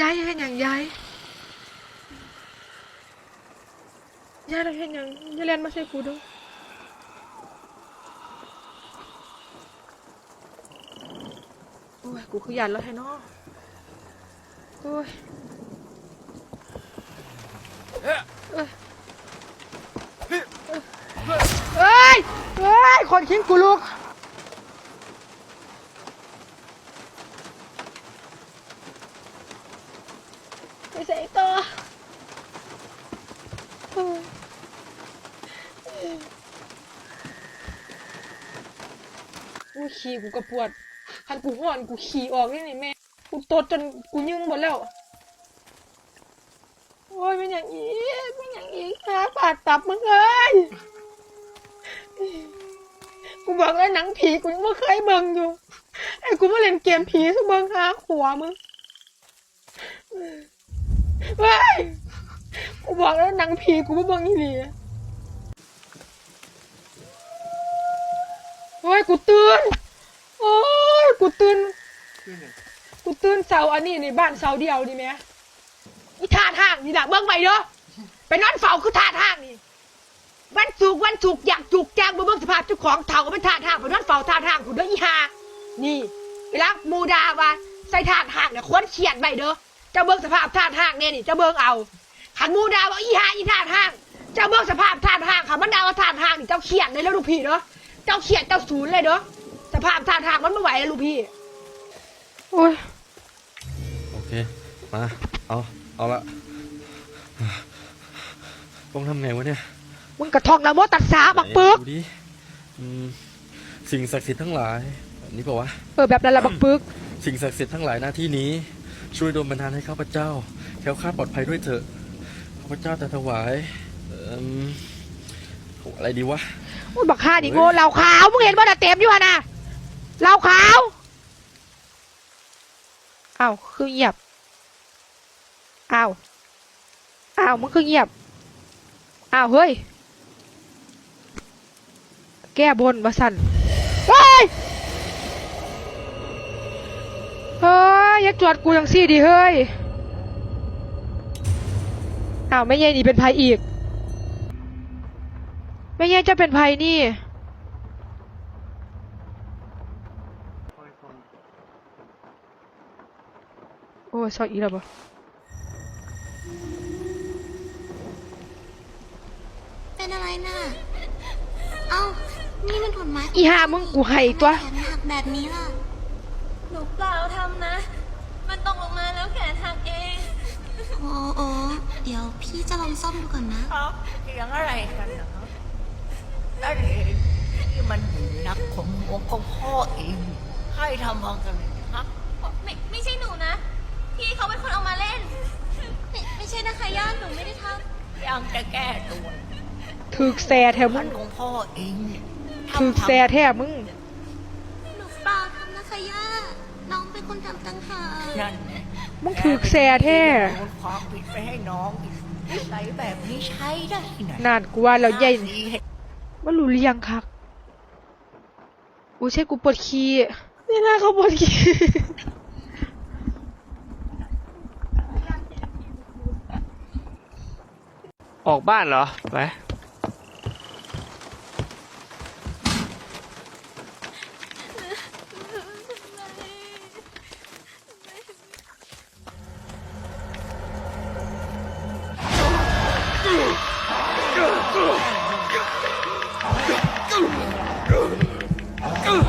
ยายเห็นอย่างยายยายเราเห็นอย่างยายเรียนมาใช่กูด้วยโอ้ยกูคือยันแล้วแท้เนาะโอ้ยเอ้อ้ยเอ้ยเอ้ยคนขิงกูลูก ไปใส่ต่อกูขี่กูกระปวดคันกูห่อนกูขี่ออกนี่นี่แม่กูโตจนกูยึงหมดแล้ว โอ้ยเป็นอย่างอีกเป็นอย่างอีกหาปาดตับมึงเอ้ยกูบอกแล้วหนังผีกูยังไม่เคยเบิ่งอยู่ไอ้กูมาเล่นเกมผีสเบิ่งหาขวามึง เว้ยกูบอกแล้วหนังผีกูไม่เบิ่งอีหลีเฮ้ยกูตื่น โอ้ยกูตื่นกูตื่นเสาอันนี้ในบ้านเสาเดียวนี่แม่อีท่าทางนี่นะเบิ่งไปเด้อไปนอนเฝ้าคือท่าทางนี่ วันสุกร์วันสุกร์อยากจุกแจงบ่เบิ่งสภาพเจ้าของเฒ่าก็เป็นท่าทางไปนอนเฝ้าท่าทางกูเด้ออีห่านี่เวลาหมูดาว่าใส่ท่าทางเนี่ยควรเขียนไว้เด้อ เจ้าเบิ่งสภาพท่าทางเนี่ยนี่เจ้าเบิ่งเอาขันหมูดาว่าอีหาอีท่าทางเจ้าเบิ่งสภาพท่าทางค่ะมันดาวว่าท่าทางนี่เจ้าเขียนเลยแล้วลูกพี่เด้อเจ้าเขียนเจ้าศูนย์เลยเด้อสภาพท่าทางมันไม่ไหวแล้วลูกพี่โอ้ยโอเคมาเอาเอาละต้องทำไงวะเนี่ยมึงกระทองนะโมตัดสาบักปึกไหนดูดิอืมสิ่งศักดิ์สิทธิ์ทั้งหลายแบบนี้เปล่าวะเออแบบนั้นละบักปึกสิ่งศักดิ์สิทธิ์ทั้งหลายหน้าที่นี้ ช่วยดลบันดาลให้ข้าพเจ้าแคล้วคลาดปลอดภัยด้วยเถอะข้าพเจ้าจะถวายเอิ่มอะไรดีวะ อุ้ยบักฆ่าดิโง่เหล่าขาวมึงเห็นบ่น่ะเต็มอยู่ฮะนะเหล่าขาวอ้าวคือเงียบอ้าวอ้าวมึงคือเงียบอ้าวเฮ้ย แก้บนมาสั่นเฮ้ย อย่าจวดกูอย่างซี่ดิเฮ้ยอ้าวไม่ใช่นี่เป็นภัยอีก ไม่ใช่จะเป็นภัยนี่โอ้ยซอยอีกแล้วบ่เป็นอะไรน่ะ เอ้า นี่มันผลไม้อีห่ามึงกูให้ตัวแขนหักแบบนี้ล่ะ ดี๋ยวพี่จะลองซ่อมดูก่อนนะ ครับเสียงอะไรกันนะครับนั่นเองที่มันหูนักของหัวของพ่อเองให้ทำมากันเลยนะครับไม่ไม่ใช่หนูนะ พี่เขาเป็นคนเอามาเล่น ไม่ไม่ใช่นะคะย่าหนูไม่ได้ทยังจะแก้ตัวถึกแซแท้มึมันงของพ่อเองเนี่ยถึกทำแซแท้มึงหนูเปล่าทำนะคะย่าน้องเป็นคนทำตั้งหากนั่นไง มึงถึกแซแท้โยนความผิดไปให้น้องอีกนิสัยแบบนี้ใช้ได้ที่ไหนนานกูว่าแล้วใหญ่สีเห็นว่ารู้หรือยังคักอู้ใช่กูปวดขี้นี่นะเขาปวดขี้ออกบ้านเหรอ ไป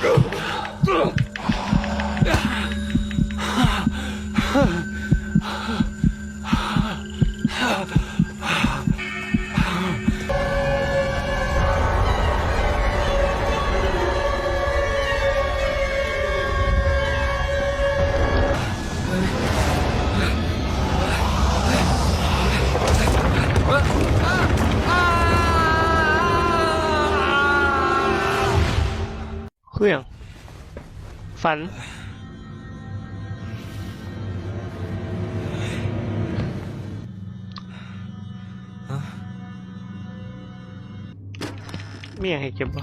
เูอย่างฝัน มีอย่างให้เก็บบ่